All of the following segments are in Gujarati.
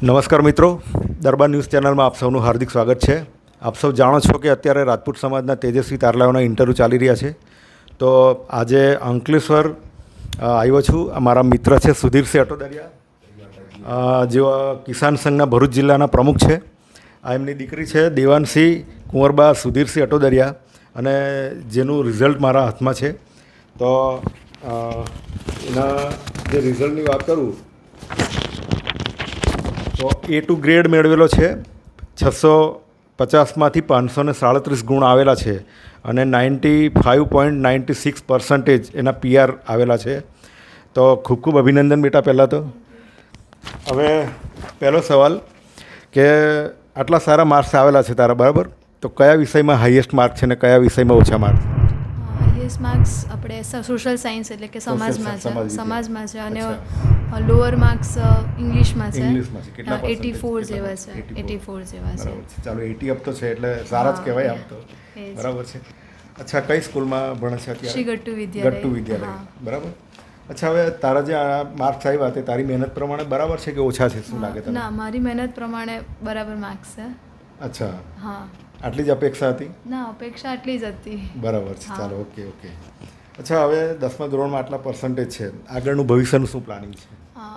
નમસ્કાર મિત્રો. દરબાર ન્યૂઝ ચેનલમાં આપ સૌનું હાર્દિક સ્વાગત છે. આપ સૌ જાણો છો કે અત્યારે રાજપૂત સમાજના તેજસ્વી તારલાઓના ઇન્ટરવ્યૂ ચાલી રહ્યા છે. તો આજે અંકલેશ્વર આવ્યો છું. મારા મિત્ર છે સુધીરસિંહ અટોદરિયા. જેવા કિસાન સંઘના ભરૂચ જિલ્લાના પ્રમુખ છે. આ એમની દીકરી છે દેવાનસિંહ કુંવરબા સુધીરસિંહ અટોદરિયા અને જેનું રિઝલ્ટ મારા હાથમાં છે. તો એના જે રિઝલ્ટની વાત કરું તો એ ટુ ગ્રેડ મેળવેલો છે. છસો પચાસમાંથી પાંચસો ને સાડત્રીસ ગુણ આવેલા છે અને ninety five point ninety six percentage એના પીઆર આવેલા છે. તો ખૂબ ખૂબ અભિનંદન બેટા પહેલાં તો. હવે પહેલો સવાલ કે આટલા સારા માર્ક્સ આવેલા છે તારા બરાબર? તો કયા વિષયમાં હાઈએસ્ટ માર્ક છે ને કયા વિષયમાં ઓછા માર્ક હાઈએસ્ટ માર્ક્સ આપણે સોશિયલ સાયન્સ એટલે કે સમાજમાં છે સમાજમાં છે અને. લોઅર માર્ક્સ ઇંગ્લિશમાં છે. ઇંગ્લિશમાં છે. કેટલા એટી ફોર? જેવા છે. એટી ફોર જેવા છે. ચાલો એટી અપ તો છે એટલે સારા જ કહેવાય આમ તો. બરાબર છે. અચ્છા કઈ સ્કૂલમાં ભણે છે અત્યારે? શ્રી ગટ્ટુ વિદ્યાલય. ગટ્ટુ વિદ્યાલય. બરાબર. અચ્છા હવે તારા જે આ માર્ક્સ આવ્યા તે તારી મહેનત પ્રમાણે બરાબર છે કે ઓછા છે શું લાગે તને? ના મારી મહેનત પ્રમાણે બરાબર માર્ક્સ છે. અચ્છા. હા. આટલી જ અપેક્ષા હતી? ના અપેક્ષા આટલી જ હતી. બરાબર છે. ચાલો ઓકે ઓકે અચ્છા હવે દસમા ધોરણમાં આટલા પર્સન્ટેજ છે. આગળનું ભવિષ્યનું શું પ્લાનિંગ છે?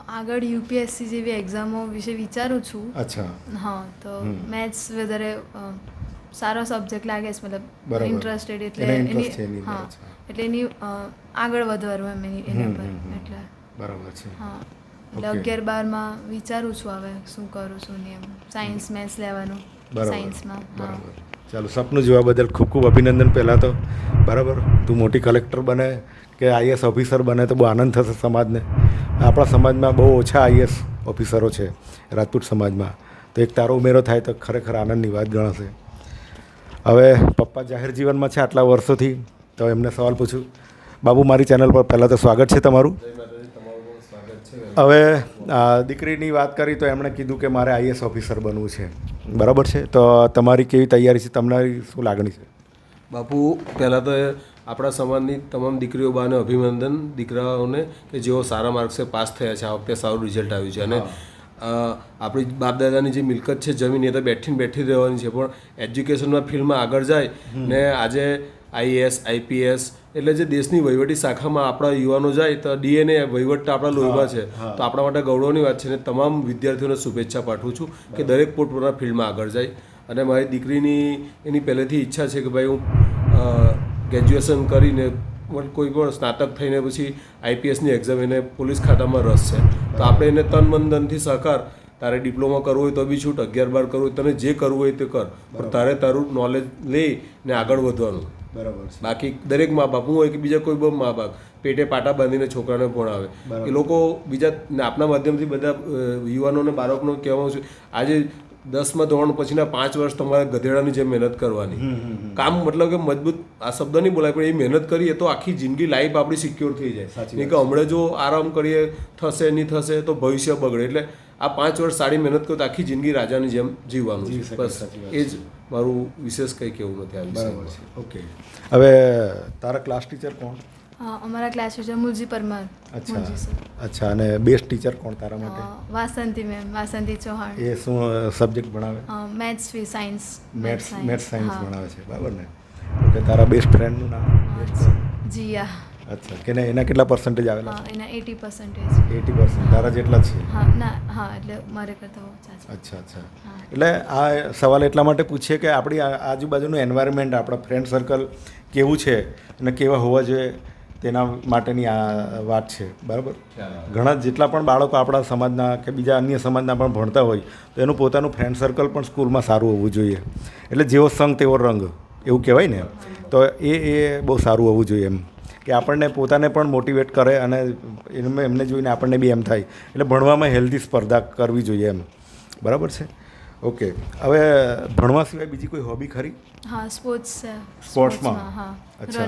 આગળ યુપીએસસી જેવી એક્ઝામો વિશે વિચારું છું. અચ્છા. હા તો મેથ્સ વધારે સારો સબ્જેક્ટ લાગે છે મતલબ. ઇન્ટરેસ્ટેડ એટલે એને હા એટલે એની આગળ વધવાનું એમ એની એના પર. એટલે બરાબર છે. હા. એટલે અગિયાર બારમાં વિચારું છું હવે શું કરું છું ને એમ. સાયન્સ મેથ્સ લેવાનું સાયન્સમાં બરાબર. ચાલો સપનું જોવા બદલ ખૂબ ખૂબ અભિનંદન પહેલાં તો. બરાબર? તું મોટી કલેક્ટર બને કે આઈએસ ઓફિસર બને તો બહુ આનંદ થશે સમાજને. આપણા સમાજમાં બહુ ઓછા આઈએસ ઓફિસરો છે રાજપૂત સમાજમાં. તો એક તારો ઉમેરો થાય તો ખરેખર આનંદની વાત ગણાશે. હવે પપ્પા જાહેર જીવનમાં છે આટલા વર્ષોથી તો એમને સવાલ પૂછું. બાબુ મારી ચેનલ પર પહેલાં તો સ્વાગત છે તમારું. હવે દીકરીની વાત કરી તો એમણે કીધું કે મારે આઈએસ ઓફિસર બનવું છે. બરાબર છે? તો તમારી કેવી તૈયારી છે? તમારી શું લાગણી છે? બાપુ પહેલાં તો આપણા સમાજની તમામ દીકરીઓ બાને અભિનંદન દીકરાઓને કે જેઓ સારા માર્ક્સે પાસ થયા છે આ વખતે સારું રિઝલ્ટ આવ્યું છે. અને આપણી બાપદાદાની જે મિલકત છે જમીન એ તો બેઠીને બેઠી રહેવાની છે. પણ એજ્યુકેશનમાં ફિલ્ડમાં આગળ જાય ને આજે આઈએએસ આઈપીએસ એટલે જે દેશની વહીવટી શાખામાં આપણા યુવાનો જાય તો ડીએનએ વહીવટ આપણા લોહીમાં છે. તો આપણા માટે ગૌરવની વાત છે ને તમામ વિદ્યાર્થીઓને શુભેચ્છા પાઠવું છું કે દરેક પોતપોતાના ફિલ્ડમાં આગળ જાય. અને મારી દીકરીની એની પહેલેથી ઈચ્છા છે કે ભાઈ હું ગ્રેજ્યુએશન કરીને કોઈ પણ સ્નાતક થઈને પછી આઈપીએસની એક્ઝામ એને પોલીસ ખાતામાં રસ છે. તો આપણે એને તન મન ધનથી સહકાર તારે ડિપ્લોમા કરવું હોય તો બી છૂટ અગિયાર બાર કરવું હોય તને જે કરવું હોય તે કર. પણ તારે તારું નોલેજ લઈ ને આગળ વધવાનું. બરાબર બાકી દરેક મા બાપ હું હોય કે બીજા કોઈ પણ મા બાપ પેટે પાટા બાંધીને છોકરાને ભણાવે એ લોકો બીજા આપના માધ્યમથી બધા યુવાનોને બાળકનો કહેવાનું છું આજે દસમા ધોરણ પછીના પાંચ વર્ષ તમારે ગધેડાની જેમ મહેનત કરવાની. કામ મતલબ કે મજબૂત આ શબ્દ નહીં બોલાય પણ એ મહેનત કરીએ તો આખી જિંદગી લાઈફ આપણી સિક્યોર થઈ જાય. નહીં કે હમણાં જો આરામ કરીએ થશે નહીં થશે તો ભવિષ્ય બગડે. એટલે આ પાંચ વર્ષ સારી મહેનત કરો તો આખી જિંદગી રાજાની જેમ જીવવાનું બસ એ જ મારું વિશેષ કંઈ કહેવું નથી આ બરાબર છે. ઓકે. હવે તારા ક્લાસ ટીચર કોણ? અમારા ક્લાસ ટીચર મુલજી પરમાર. અચ્છા. અચ્છા અને બેસ્ટ ટીચર કોણ તારા માટે? વાસંતી મેમ વાસંતી ચૌહાણ. એ શું સબ્જેક્ટ ભણાવે? મેથ્સ ફી સાયન્સ મેથ્સ મેથ્સ સાયન્સ ભણાવે છે. બરાબર ને? ઓકે તારા બેસ્ટ ફ્રેન્ડનું નામ? જીયા. અચ્છા. કે એના કેટલા પર્સન્ટેજ આવેલા હા એના એટી પર્સન્ટેજ એટી પર્સન્ટ તારા જેટલા છે? હા ના હા એટલે મારે કરતા ઓછા છે. અચ્છા અચ્છા. એટલે આ સવાલ એટલા માટે પૂછીએ કે આપણી આ- આજુબાજુનું એન્વાયરમેન્ટ આપણા ફ્રેન્ડ સર્કલ કેવું છે અને કેવા હોવા જોઈએ તેના માટેની આ વાત છે. બરાબર? ઘણા જેટલા પણ બાળકો આપણા સમાજના કે બીજા અન્ય સમાજના પણ ભણતા હોય તો એનું પોતાનું ફ્રેન્ડ સર્કલ પણ સ્કૂલમાં સારું હોવું જોઈએ. એટલે જેવો સંગ તેવો રંગ. એવું કહેવાય ને? તો એ એ બહુ સારું હોવું જોઈએ એમ. કે આપણને પોતાને પણ મોટિવેટ કરે અને એમને એમને જોઈને આપણને બી એમ થાય. એટલે ભણવામાં હેલ્ધી સ્પર્ધા કરવી જોઈએ એમ. બરાબર છે? ઓકે હવે ભણવા સિવાય બીજી કોઈ હોબી ખરી? હા સ્પોર્ટ્સ છે. સ્પોર્ટ્સમાં અચ્છા.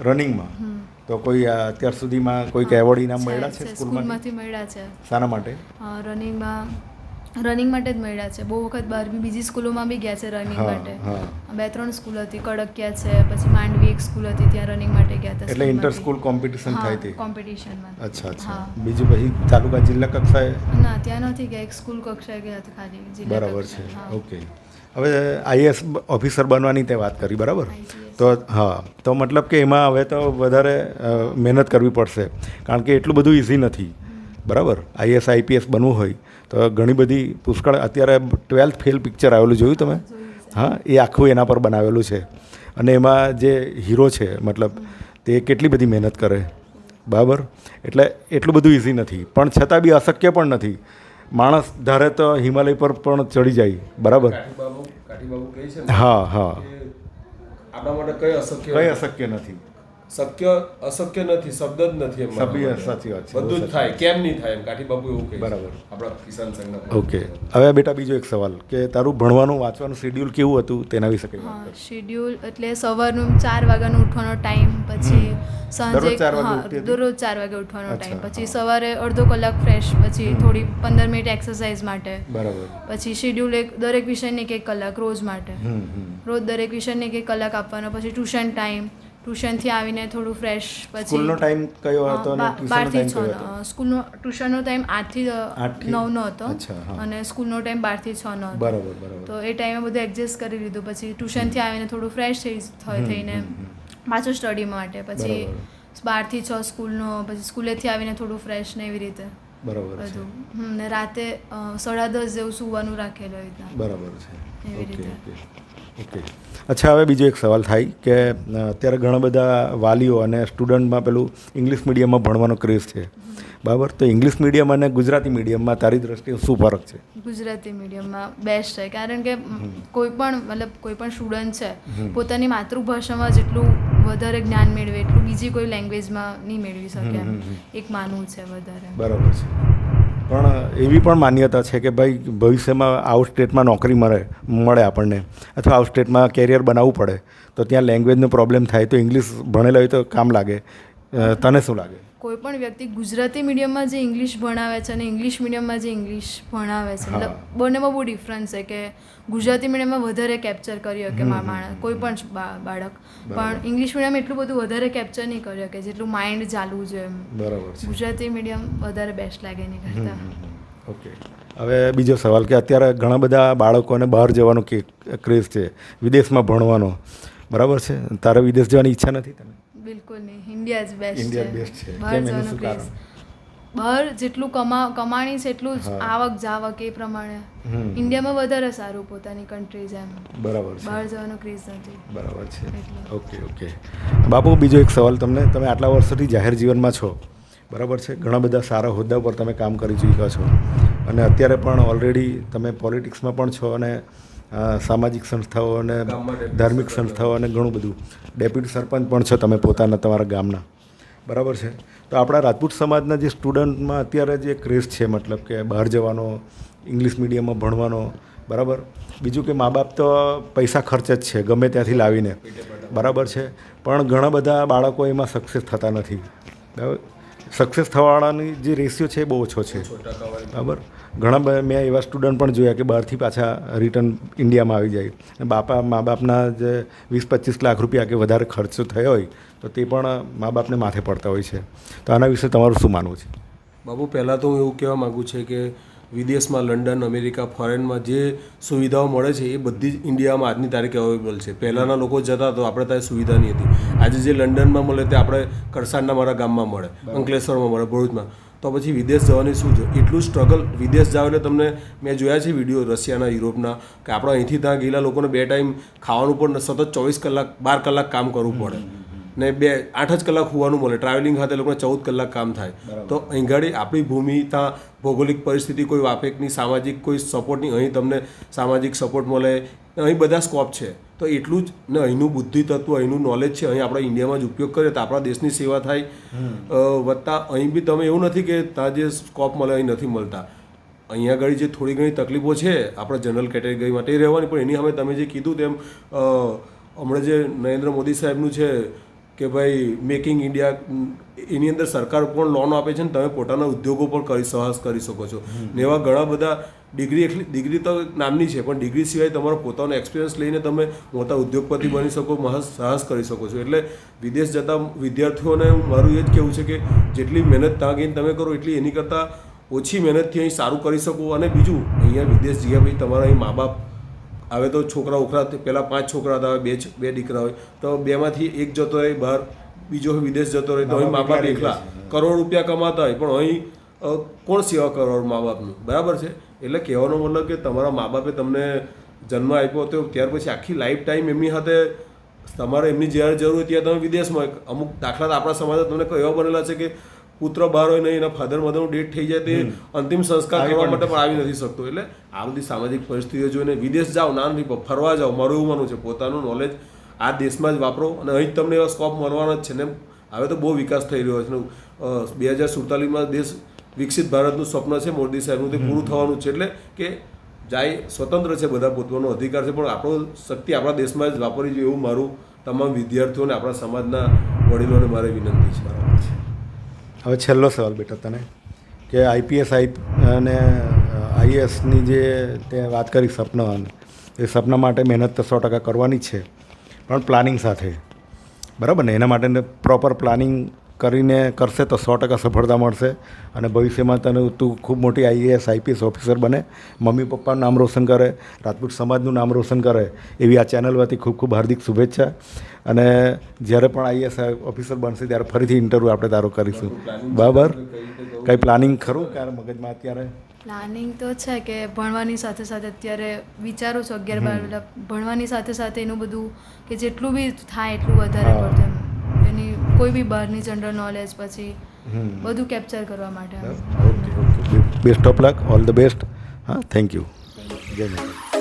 રનિંગમાં તો કોઈ અત્યાર સુધીમાં કોઈ એવોર્ડ ઇનામ મળ્યા છે સ્કૂલમાં સ્કૂલમાંથી? મળ્યા છે. શાના માટે? રનિંગમાં રનિંગ માટે જ મળ્યા છે. બહુ વખત બહાર બી બીજી સ્કૂલોમાં બી ગયા છે રનિંગ માટે. બે ત્રણ સ્કૂલ હતી. કડકિયા છે પછી માંડવી એક સ્કૂલ હતી ત્યાં રનિંગ માટે ગયા હતા એટલે ઇન્ટર સ્કૂલ કોમ્પિટિશન થાય હતી કોમ્પિટિશનમાં અચ્છા અચ્છા. બીજું પછી તાલુકા જિલ્લા કક્ષાએ? ના ત્યાં નથી ગયા. એક સ્કૂલ કક્ષાએ ગયા હતા ખાલી. જિલ્લા બરાબર છે. ઓકે. હવે આઈએસ ઓફિસર બનવાની તે વાત કરી બરાબર? તો હા. તો મતલબ કે એમાં હવે તો વધારે મહેનત કરવી પડશે. કારણ કે એટલું બધું ઇઝી નથી. બરાબર? આઈએસ આઈપીએસ બનવું હોય તો ઘણી બધી પુષ્કળ અત્યારે ટ્વેલ્થ ફેલ પિક્ચર આવેલું જોયું તમે? હા એ આખું એના પર બનાવેલું છે. અને એમાં જે હીરો છે મતલબ તે કેટલી બધી મહેનત કરે. બરાબર? એટલે એટલું બધું ઇઝી નથી. પણ છતાં બી અશક્ય પણ નથી. માણસ ધારે તો હિમાલય પર પણ ચડી જાય. બરાબર? હા હા. આપણા માટે કઈ અશક્ય કઈ અશક્ય નથી. શક્ય અશક્ય નથી શબ્દ જ નથી એમ સભ્ય સાચી વાત છે, બધું જ થાય કેમ નહીં થાય એમ? કાઠીબાબુ એવું કહે બરાબર. આપણા કિસાન સંઘના ઓકે. હવે બેટા બીજો એક સવાલ કે તારું ભણવાનું વાંચવાનું શેડ્યુલ કેવું હતું? તેના વિશે કંઈ શેડ્યુલ એટલે સવારનું ચાર વાગ્યાનું ઉઠવાનો ટાઈમ પછી સાંજે દરરોજ ચાર વાગે હા દરરોજ ચાર વાગે ઉઠવાનો ટાઈમ પછી સવારે અડધો કલાક ફ્રેશ પછી થોડી પંદર મિનિટ એક્સરસાઇઝ માટે. બરાબર. પછી શેડ્યુલ એક દરેક વિષયને એક એક કલાક રોજ માટે. રોજ દરેક વિષયને એક એક કલાક આપવાનો પછી ટ્યુશન ટાઈમ ટ્યુશનથી આવીને થોડું ફ્રેશ પછી સ્કૂલનો ટાઈમ કયો હતો અને બારથી છ સ્કૂલનો ટ્યુશનનો ટાઈમ આઠથી નવનો હતો અને સ્કૂલનો ટાઈમ બારથી છ નો હતો. બરાબર બરાબર. તો એ ટાઈમે બધું એડજસ્ટ કરી લીધું. પછી ટ્યુશનથી આવીને થોડું ફ્રેશ થઈ થઈ- થઈને પાછું સ્ટડી માટે. પછી બારથી છ સ્કૂલનો પછી સ્કૂલેથી આવીને થોડું ફ્રેશ ને એવી રીતે બરાબર બધું. ને રાતે સાડા દસ જેવું સુવાનું રાખેલું રીતના. બરાબર છે. Okay okay okay. અચ્છા હવે બીજો એક સવાલ થાય કે અત્યારે ઘણા બધા વાલીઓ અને સ્ટુડન્ટમાં પેલું ઇંગ્લિશ મીડિયમમાં ભણવાનો ક્રેઝ છે. બરાબર? તો ઇંગ્લિશ મીડિયમ અને ગુજરાતી મીડિયમમાં તારી દ્રષ્ટિએ શું ફરક છે? ગુજરાતી મીડિયમમાં બેસ્ટ છે કારણ કે કોઈ પણ મતલબ કોઈ પણ સ્ટુડન્ટ છે પોતાની માતૃભાષામાં જેટલું વધારે જ્ઞાન મેળવે એટલું બીજી કોઈ લેંગ્વેજમાં નહીં મેળવી શકે એક માનવું છે વધારે. બરાબર છે. એવી પણ માન્યતા છે કે ભાઈ ભવિષ્યમાં આઉટ સ્ટેટમાં નોકરી મળે મળે આપણને. અથવા આઉટ સ્ટેટમાં કેરિયર બનાવવું પડે. તો ત્યાં લેંગ્વેજનો પ્રોબ્લેમ થાય તો ઇંગ્લિશ ભણેલા હોય તો કામ લાગે. તને શું લાગે? કોઈ પણ વ્યક્તિ ગુજરાતી મીડિયમમાં જે ઇંગ્લિશ ભણાવે છે અને ઇંગ્લિશ મીડિયમમાં જે ઇંગ્લિશ ભણાવે છે મતલબ બંનેમાં બહુ ડિફરન્સ છે કે ગુજરાતી મીડિયમમાં વધારે કેપ્ચર કરી શકે માણસ કોઈ પણ બાળક. પણ ઇંગ્લિશ મીડિયમ એટલું બધું વધારે કેપ્ચર નહીં કરી શકે જેટલું માઇન્ડ ચાલવું જોઈએ એમ. બરાબર ગુજરાતી મીડિયમ વધારે બેસ્ટ લાગે એની કરતાં. ઓકે. હવે બીજો સવાલ કે અત્યારે ઘણા બધા બાળકોને બહાર જવાનો કે ક્રેઝ છે વિદેશમાં ભણવાનો. બરાબર છે? તારે વિદેશ જવાની ઈચ્છા નથી તને? બિલકુલ નહીં. ઇન્ડિયા જ બેસ્ટ ઇન્ડિયા બેસ્ટ છે. બહાર જવાનું ક્રેઝ? બહાર જેટલું કમા કમાણી છે એટલું જ આવક જાવક એ પ્રમાણે. ઇન્ડિયામાં વધારે સારું પોતાની કન્ટ્રી છે એમ બરાબર છે. બહાર જવાનો ક્રેઝ નથી. બરાબર છે. Okay okay. બાપુ બીજો એક સવાલ તમને. તમે આટલા વર્ષોથી જાહેર જીવનમાં છો. બરાબર છે? ઘણા બધા સારા હોદ્દા પર તમે કામ કરી ચૂક્યા છો. અને અત્યારે પણ ઓલરેડી તમે પોલિટિક્સમાં પણ છો અને સામાજિક સંસ્થાઓ અને ધાર્મિક સંસ્થાઓ અને ઘણું બધું. ડેપ્યુટી સરપંચ પણ છો તમે પોતાના તમારા ગામના. બરાબર છે? તો આપણા રાજપૂત સમાજના જે સ્ટુડન્ટમાં અત્યારે જે ક્રેઝ છે મતલબ કે બહાર જવાનો ઇંગ્લિશ મીડિયમમાં ભણવાનો બરાબર? બીજું કે મા બાપ તો પૈસા ખર્ચ જ છે ગમે ત્યાંથી લાવીને. બરાબર છે? પણ ઘણા બધા બાળકો એમાં સક્સેસ થતા નથી. બરાબર? સક્સેસ થવાવાળાની જે રેશિયો છે એ બહુ ઓછો છે. બરાબર? ઘણા મેં એવા સ્ટુડન્ટ પણ જોયા કે બહારથી પાછા રિટર્ન ઇન્ડિયામાં આવી જાય. અને બાપા મા બાપના જે વીસ પચીસ લાખ રૂપિયા કે વધારે ખર્ચો થયો હોય, તો તે પણ મા બાપને માથે પડતા હોય છે. તો આના વિશે તમારું શું માનવું છે? બાબુ, પહેલાં તો હું એવું કહેવા માગું છે કે વિદેશમાં લંડન અમેરિકા ફોરેનમાં જે સુવિધાઓ મળે છે એ બધી જ ઇન્ડિયામાં આજની તારીખે અવેલેબલ છે. પહેલાંના લોકો જતા તો આપણે ત્યાં સુવિધા નહીં હતી. આજે જે લંડનમાં મળે તે આપણે કરસાણના મારા ગામમાં મળે અંકલેશ્વરમાં મળે ભરૂચમાં. તો પછી વિદેશ જવાની શું છે? એટલું સ્ટ્રગલ વિદેશ જાવ એટલે તમને મેં જોયા છે વીડિયો રશિયાના યુરોપના કે આપણે અહીંથી ત્યાં ગયેલા લોકોને બે ટાઈમ ખાવાનું પણ સતત ચોવીસ કલાક બાર કલાક કામ કરવું પડે. ને બે આઠ જ કલાક હોવાનું મળે. ટ્રાવેલિંગ ખાતે લોકોને ચૌદ કલાક કામ થાય. તો અહીં ઘડી આપણી ભૂમિ ત્યાં ભૌગોલિક પરિસ્થિતિ કોઈ વાપેકની સામાજિક કોઈ સપોર્ટની અહીં તમને સામાજિક સપોર્ટ મળે. અહીં બધા સ્કોપ છે. તો એટલું જ ને અહીંનું બુદ્ધિ તત્વ અહીંનું નોલેજ છે. અહીં આપણે ઇન્ડિયામાં જ ઉપયોગ કરીએ તો આપણા દેશની સેવા થાય. વત્તા અહીં બી તમે એવું નથી કે ત્યાં જે સ્કોપ મળે અહીં નથી મળતા. અહીંયા આગળ જે થોડી ઘણી તકલીફો છે આપણા જનરલ કેટેગરી માટે એ રહેવાની. પણ એની સામે તમે જે કીધું તેમ હમણાં જે નરેન્દ્ર મોદી સાહેબનું છે કે ભાઈ મેકિંગ ઇન્ડિયા એની અંદર સરકાર પણ લોન આપે છે ને તમે પોતાના ઉદ્યોગો પણ કરી સાહસ કરી શકો છો. ને એવા ઘણા બધા ડિગ્રી એટલી ડિગ્રી તો નામની છે પણ ડિગ્રી સિવાય તમારો પોતાનો એક્સપિરિયન્સ લઈને તમે મોટા ઉદ્યોગપતિ બની શકો મહા સાહસ કરી શકો છો. એટલે વિદેશ જતા વિદ્યાર્થીઓને મારું એ જ કહેવું છે કે જેટલી મહેનત ત્યાં ગઈને તમે કરો એટલી એની કરતાં ઓછી મહેનતથી અહીં સારું કરી શકો. અને બીજું અહીંયા વિદેશ ગયા પછી તમારા અહીં મા બાપ હવે તો છોકરા ઓખરા પહેલાં પાંચ છોકરા હતા બે બે દીકરા હોય. તો બેમાંથી એક જતો રહે બહાર બીજો વિદેશ જતો રહે તો અહીં મા બાપ એકલા કરોડ રૂપિયા કમાતા હોય પણ અહીં કોણ સેવા કરોડ મા બાપનું બરાબર છે? એટલે કહેવાનો મતલબ કે તમારા મા બાપે તમને જન્મ આપ્યો તો ત્યાર પછી આખી લાઈફ ટાઈમ એમની સાથે તમારે એમની જ્યારે જરૂર હોય ત્યાં તમે વિદેશમાં અમુક દાખલા આપણા સમાજમાં તમને કહેવા એવા બનેલા છે કે પુત્ર બહાર હોય નહીં એના ફાધર મધરનું ડેટ થઈ જાય તે અંતિમ સંસ્કાર કરવા માટે પણ આવી નથી શકતો. એટલે આ બધી સામાજિક પરિસ્થિતિઓ જોઈને વિદેશ જાઓ ના નથી ફરવા જાઓ મારું એવું માનવું છે પોતાનું નોલેજ આ દેશમાં જ વાપરો અને અહીં જ તમને એવા સ્કોપ મળવાનો જ છે ને હવે તો બહુ વિકાસ થઈ રહ્યો છે. બે હજાર સુડતાલીસમાં દેશ વિકસિત ભારતનું સ્વપ્ન છે મોદી સાહેબનું તે પૂરું થવાનું છે. એટલે કે જાય સ્વતંત્ર છે બધા પોતાનો અધિકાર છે પણ આપણો શક્તિ આપણા દેશમાં જ વાપરવી જોઈએ એવું મારું તમામ વિદ્યાર્થીઓને આપણા સમાજના વડીલોને મારે વિનંતી છે. હવે છેલ્લો સવાલ બેટા તને, કે આઈપીએસ આઈ અને આઈએસની જે તે વાત કરી સપના એ સપના માટે મહેનત તો સો ટકા કરવાની છે, પણ પ્લાનિંગ સાથે. બરાબર ને? એના માટે પ્રોપર પ્લાનિંગ કરીને કરશે તો સો ટકા સફળતા મળશે અને ભવિષ્યમાં તને તું ખૂબ મોટી આઈએએસ આઈપીએસ ઓફિસર બને. મમ્મી પપ્પાનું નામ રોશન કરે રાજપૂત સમાજનું નામ રોશન કરે એવી આ ચેનલ વતી ખૂબ ખૂબ હાર્દિક શુભેચ્છા. અને જ્યારે પણ આઈએએસ ઓફિસર બનશે ત્યારે ફરીથી ઇન્ટરવ્યૂ આપણે તારો કરીશું. બરાબર? કંઈ પ્લાનિંગ ખરું ક્યારે મગજમાં અત્યારે? પ્લાનિંગ તો છે કે ભણવાની સાથે સાથે અત્યારે વિચારું છું અગિયાર બાર ભણવાની સાથે સાથે એનું બધું કે જેટલું બી થાય એટલું વધારે. પડતું કોઈ બી બહારની જનરલ નોલેજ પછી. બધું કેપ્ચર કરવા માટે. Okay okay best of luck all the best હા થેન્ક યુ જય માતા